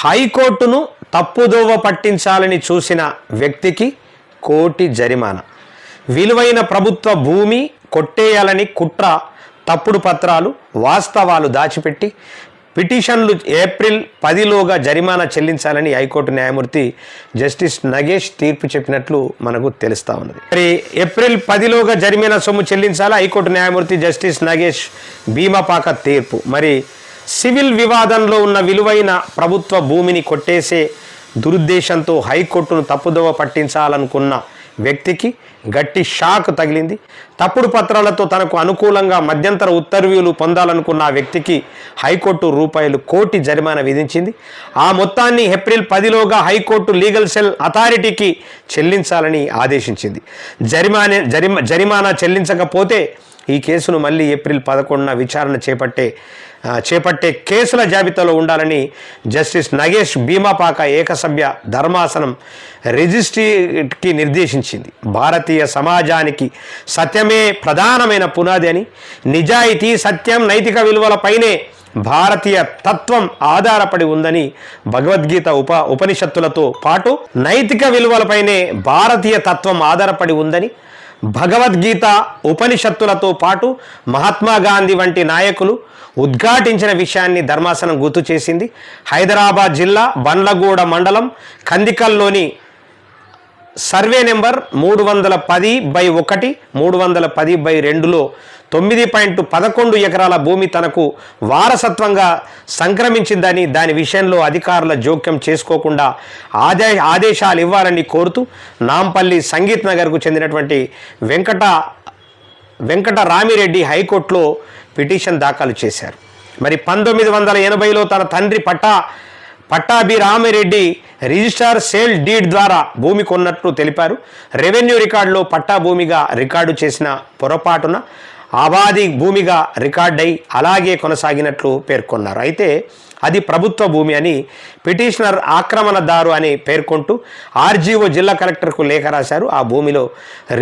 హైకోర్టును తప్పుదోవ పట్టించాలని చూసిన వ్యక్తికి కోటి జరిమానా. విలువైన ప్రభుత్వ భూమి కొట్టేయాలని కుట్ర తప్పుడు పత్రాలు వాస్తవాలు దాచిపెట్టి పిటిషన్లు ఏప్రిల్ పదిలోగా జరిమానా చెల్లించాలని హైకోర్టు న్యాయమూర్తి జస్టిస్ నగేష్ తీర్పు చెప్పినట్లు మనకు తెలుస్తా ఉన్నది. మరి ఏప్రిల్ పదిలోగా జరిమానా సొమ్ము చెల్లించాలా హైకోర్టు న్యాయమూర్తి జస్టిస్ నగేష్ భీమాపాక తీర్పు? మరి సివిల్ వివాదంలో ఉన్న విలువైన ప్రభుత్వ భూమిని కొట్టేసే దురుద్దేశంతో హైకోర్టును తప్పుదోవ పట్టించాలనుకున్న వ్యక్తికి గట్టి షాక్ తగిలింది. తప్పుడు పత్రాలతో తనకు అనుకూలంగా మధ్యంతర ఉత్తర్వులు పొందాలనుకున్న ఆ వ్యక్తికి హైకోర్టు రూపాయలు కోటి జరిమానా విధించింది. ఆ మొత్తాన్ని ఏప్రిల్ పదిలోగా హైకోర్టు లీగల్ సెల్ అథారిటీకి చెల్లించాలని ఆదేశించింది. జరిమానా జరిమా జరిమానా చెల్లించకపోతే ఈ కేసును మళ్ళీ ఏప్రిల్ పదకొండున విచారణ చేపట్టే చేపట్టే కేసుల జాబితాలో ఉండాలని జస్టిస్ నగేష్ భీమాపాక ఏకసభ్య ధర్మాసనం రిజిస్ట్రీకి నిర్దేశించింది. భారతీయ సమాజానికి సత్యమే ప్రధానమైన పునాది అని నిజాయితీ సత్యం నైతిక విలువలపైనే భారతీయ తత్వం ఆధారపడి ఉందని భగవద్గీత ఉప ఉపనిషత్తులతో పాటు నైతిక విలువలపైనే భారతీయ తత్వం ఆధారపడి ఉందని భగవద్గీత ఉపనిషత్తులతో పాటు మహాత్మా గాంధీ వంటి నాయకులు ఉద్ఘాటించిన విషయాన్ని ధర్మాసనం గుర్తు చేసింది. హైదరాబాద్ జిల్లా బండ్లగూడ మండలం కందికల్లోని సర్వే నెంబర్ మూడు వందల పది బై ఒకటి మూడు వందల పది బై రెండులో తొమ్మిది పాయింట్ పదకొండు ఎకరాల భూమి తనకు వారసత్వంగా సంక్రమించిందని దాని విషయంలో అధికారుల జోక్యం చేసుకోకుండా ఆదే ఆదేశాలు ఇవ్వాలని కోరుతూ నాంపల్లి సంగీత్ నగర్కు చెందినటువంటి వెంకట వెంకట రామిరెడ్డి హైకోర్టులో పిటిషన్ దాఖలు చేశారు. మరి పంతొమ్మిది వందల ఎనభైలో తన తండ్రి పట్టా పట్టాభిరామిరెడ్డి రిజిస్టార్ సేల్ డీడ్ ద్వారా భూమి కొన్నట్లు తెలిపారు. రెవెన్యూ రికార్డులో పట్టా భూమిగా రికార్డు చేసిన పొరపాటున అబాది భూమిగా రికార్డై అలాగే కొనసాగినట్లు పేర్కొన్నారు. అయితే అది ప్రభుత్వ భూమి అని పిటిషనర్ ఆక్రమణదారు అని పేర్కొంటూ ఆర్జీఓ జిల్లా కలెక్టర్కు లేఖ రాశారు. ఆ భూమిలో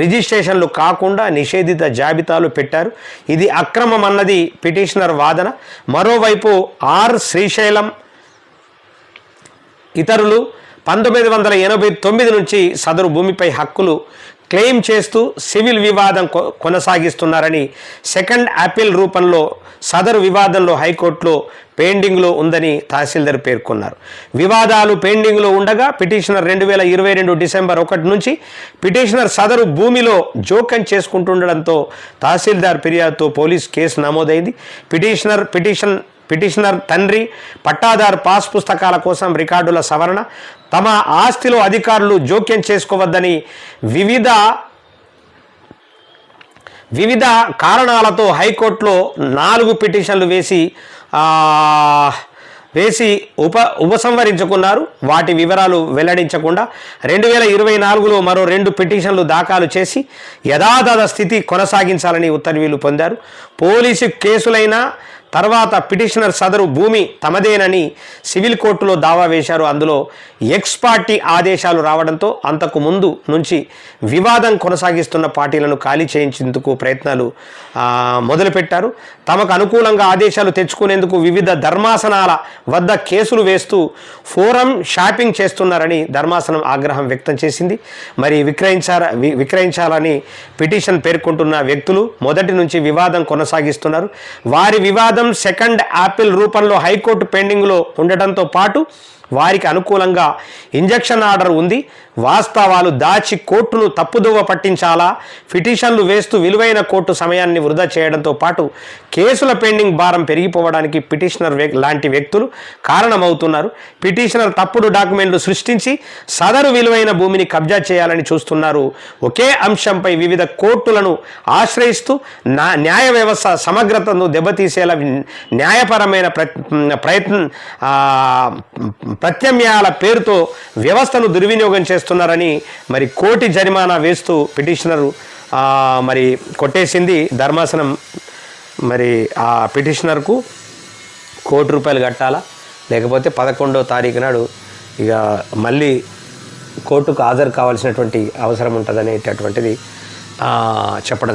రిజిస్ట్రేషన్లు కాకుండా నిషేధిత జాబితాలు పెట్టారు. ఇది అక్రమం అన్నది పిటిషనర్ వాదన. మరోవైపు ఆర్ శ్రీశైలం ఇతరులు పంతొమ్మిది వందల ఎనభై తొమ్మిది నుంచి సదరు భూమిపై హక్కులు క్లెయిమ్ చేస్తూ సివిల్ వివాదం కొ- కొనసాగిస్తున్నారని సెకండ్ యాపిల్ రూపంలో సదరు వివాదంలో హైకోర్టులో పెండింగ్లో ఉందని తహసీల్దార్ పేర్కొన్నారు. వివాదాలు పెండింగ్లో ఉండగా పిటిషనర్ రెండు వేల ఇరవై రెండు డిసెంబర్ ఒకటి నుంచి పిటిషనర్ సదరు భూమిలో జోక్యం చేసుకుంటుండడంతో తహసీల్దార్ ఫిర్యాదుతో పోలీస్ కేసు నమోదైంది. పిటిషనర్ పిటిషన్ పిటిషనర్ తండ్రి పట్టాదార్ పాస్ పుస్తకాల కోసం రికార్డుల సవరణ తమ ఆస్తిలో అధికారులు జోక్యం చేసుకోవద్దని వివిధ వివిధ కారణాలతో హైకోర్టులో నాలుగు పిటిషన్లు వేసి వేసి ఉప ఉపసంహరించుకున్నారు. వాటి వివరాలు వెల్లడించకుండా రెండు వేల ఇరవై నాలుగులో మరో రెండు పిటిషన్లు దాఖలు చేసి యథాతథ స్థితి కొనసాగించాలని ఉత్తర్వులు పొందారు. పోలీసు కేసులైన తర్వాత పిటిషనర్ సదరు భూమి తమదేనని సివిల్ కోర్టులో దావా వేశారు. అందులో ఎక్స్ పార్టీ ఆదేశాలు రావడంతో అంతకు ముందు నుంచి వివాదం కొనసాగిస్తున్న పార్టీలను ఖాళీ చేయించేందుకు ప్రయత్నాలు మొదలుపెట్టారు. తమకు అనుకూలంగా ఆదేశాలు తెచ్చుకునేందుకు వివిధ ధర్మాసనాల వద్ద కేసులు వేస్తూ ఫోరం షాపింగ్ చేస్తున్నారని ధర్మాసనం ఆగ్రహం వ్యక్తం చేసింది. మరి విక్రయించార వి- విక్రయించాలని పిటిషన్ పేర్కొంటున్న వ్యక్తులు మొదటి నుంచి వివాదం కొనసాగిస్తున్నారు. వారి వివాదం సెకండ్ యాపిల్ రూపంలో హైకోర్టు పెండింగ్లో ఉండటంతో పాటు వారికి అనుకూలంగా ఇంజక్షన్ ఆర్డర్ ఉంది. వాస్తవాలు దాచి కోర్టును తప్పుదోవ పట్టించాలా? పిటిషన్లు వేస్తూ విలువైన కోర్టు సమయాన్ని వృధా చేయడంతో పాటు కేసుల పెండింగ్ భారం పెరిగిపోవడానికి పిటిషనర్ లాంటి వ్యక్తులు కారణమవుతున్నారు. పిటిషనర్ తప్పుడు డాక్యుమెంట్లు సృష్టించి సదరు విలువైన భూమిని కబ్జా చేయాలని చూస్తున్నారు. ఒకే అంశంపై వివిధ కోర్టులను ఆశ్రయిస్తూ నా న్యాయ వ్యవస్థ సమగ్రతను దెబ్బతీసేలా న్యాయపరమైన ప్ర- ప్రయత్నం ప్రత్యామ్నాయాల పేరుతో వ్యవస్థను దుర్వినియోగం చేస్తున్నారని మరి కోటి జరిమానా వేస్తూ పిటిషనరు మరి కొట్టేసింది ధర్మాసనం. మరి ఆ పిటిషనర్కు కోటి రూపాయలు కట్టాలా? లేకపోతే పదకొండో తారీఖు నాడు ఇక మళ్ళీ కోర్టుకు హాజరు కావాల్సినటువంటి అవసరం ఉంటుందనేటటువంటిది ఆ, చెప్పడం